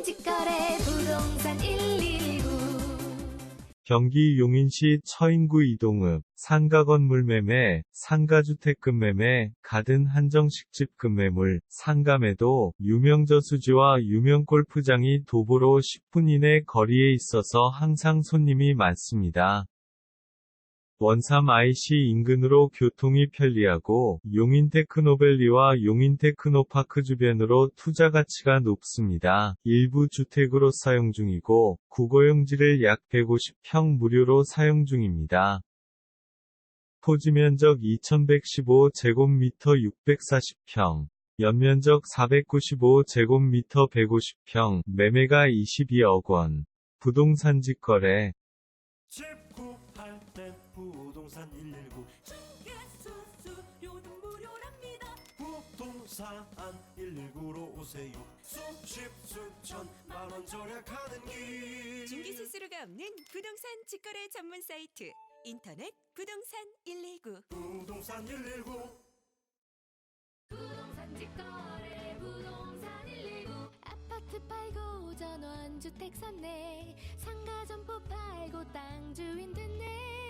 부동산 직거래 부동산 119 경기 용인시 처인구 이동읍, 상가건물 매매, 상가주택금 매매, 가든 한정식집 금매물, 상가매도, 유명저수지와 유명골프장이 도보로 10분 이내 거리에 있어서 항상 손님이 많습니다. 원삼 IC 인근으로 교통이 편리하고 용인 테크노밸리와 용인 테크노파크 주변으로 투자 가치가 높습니다. 일부 주택으로 사용 중이고 국어용지를 약 150평 무료로 사용 중입니다. 토지 면적 2115제곱미터 640평, 연면적 495제곱미터 150평, 매매가 22억 원. 부동산 직거래, 부동산 119 중개수수료도 무료랍니다. 부동산 119로 오세요. 수십 수천 만원 절약하는 길. 중개 수수료가 없는 부동산 직거래 전문 사이트 인터넷 부동산 119 부동산 119 부동산 직거래 부동산 119 아파트 팔고 전원주택 샀네. 상가 점포 팔고 땅 주인 됐네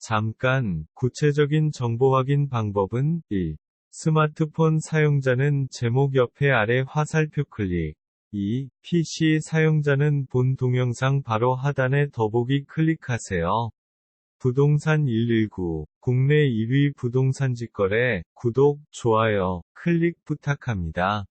잠깐, 구체적인 정보 확인 방법은 1. 스마트폰 사용자는 제목 옆에 아래 화살표 클릭. 2. PC 사용자는 본 동영상 바로 하단에 더보기 클릭하세요. 부동산 119, 국내 1위 부동산 직 거래, 구독, 좋아요, 클릭 부탁합니다.